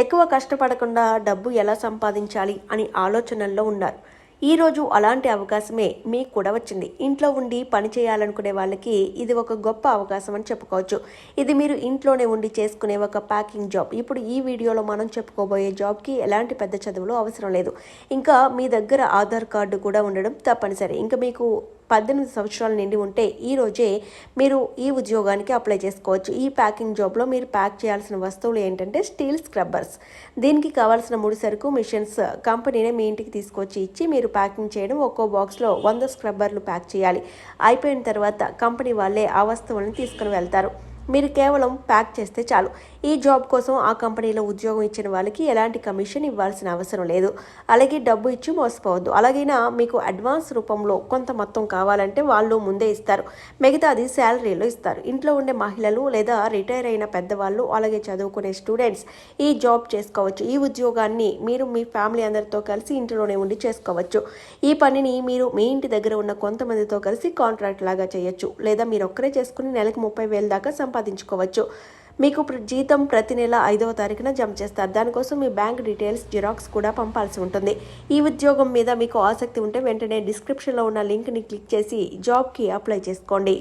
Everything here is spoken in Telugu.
ఎక్కువ కష్టపడకుండా డబ్బు ఎలా సంపాదించాలి అని ఆలోచనల్లో ఉన్నారు. ఈరోజు అలాంటి అవకాశమే మీకు కూడా వచ్చింది. ఇంట్లో ఉండి పని చేయాలనుకునే వాళ్ళకి ఇది ఒక గొప్ప అవకాశం అని చెప్పుకోవచ్చు. ఇది మీరు ఇంట్లోనే ఉండి చేసుకునే ఒక ప్యాకింగ్ జాబ్. ఇప్పుడు ఈ వీడియోలో మనం చెప్పుకోబోయే జాబ్కి ఎలాంటి పెద్ద చదువులు అవసరం లేదు. ఇంకా మీ దగ్గర ఆధార్ కార్డు కూడా ఉండడం తప్పనిసరి. ఇంకా మీకు పద్దెనిమిది సంవత్సరాలు నిండి ఉంటే ఈ రోజే మీరు ఈ ఉద్యోగానికి అప్లై చేసుకోవచ్చు. ఈ ప్యాకింగ్ జాబ్లో మీరు ప్యాక్ చేయాల్సిన వస్తువులు ఏంటంటే స్టీల్ స్క్రబ్బర్స్. దీనికి కావాల్సిన ముడి సరుకు మిషన్స్ కంపెనీనే మీ ఇంటికి తీసుకొచ్చి ఇచ్చి మీరు ప్యాకింగ్ చేయడం ఒక్కో బాక్స్లో వంద స్క్రబ్బర్లు ప్యాక్ చేయాలి. అయిపోయిన తర్వాత కంపెనీ వాళ్ళే ఆ వస్తువులను తీసుకుని వెళ్తారు. మీరు కేవలం ప్యాక్ చేస్తే చాలు. ఈ జాబ్ కోసం ఆ కంపెనీలో ఉద్యోగం ఇచ్చిన వాళ్ళకి ఎలాంటి కమిషన్ ఇవ్వాల్సిన అవసరం లేదు. అలాగే డబ్బు ఇచ్చి మోసపోవద్దు. అలాగైనా మీకు అడ్వాన్స్ రూపంలో కొంత మొత్తం కావాలంటే వాళ్ళు ముందే ఇస్తారు. మిగతాది శాలరీలో ఇస్తారు. ఇంట్లో ఉండే మహిళలు లేదా రిటైర్ అయిన పెద్దవాళ్ళు అలాగే చదువుకునే స్టూడెంట్స్ ఈ జాబ్ చేసుకోవచ్చు. ఈ ఉద్యోగాన్ని మీరు మీ ఫ్యామిలీ అందరితో కలిసి ఇంట్లోనే ఉండి చేసుకోవచ్చు. ఈ పనిని మీరు మీ ఇంటి దగ్గర ఉన్న కొంతమందితో కలిసి కాంట్రాక్ట్ లాగా చేయొచ్చు. లేదా మీరు ఒక్కరే చేసుకుని నెలకు ముప్పై వేల దాకా సంపాదించుకోవచ్చు. మీకు ఇప్పుడు జీతం ప్రతి నెల ఐదవ తారీఖున జమ చేస్తారు. దానికోసం మీ బ్యాంక్ డీటెయిల్స్ జిరాక్స్ కూడా పంపాల్సి ఉంటుంది. ఈ ఉద్యోగం మీద మీకు ఆసక్తి ఉంటే వెంటనే డిస్క్రిప్షన్లో ఉన్న లింక్ని క్లిక్ చేసి జాబ్కి అప్లై చేసుకోండి.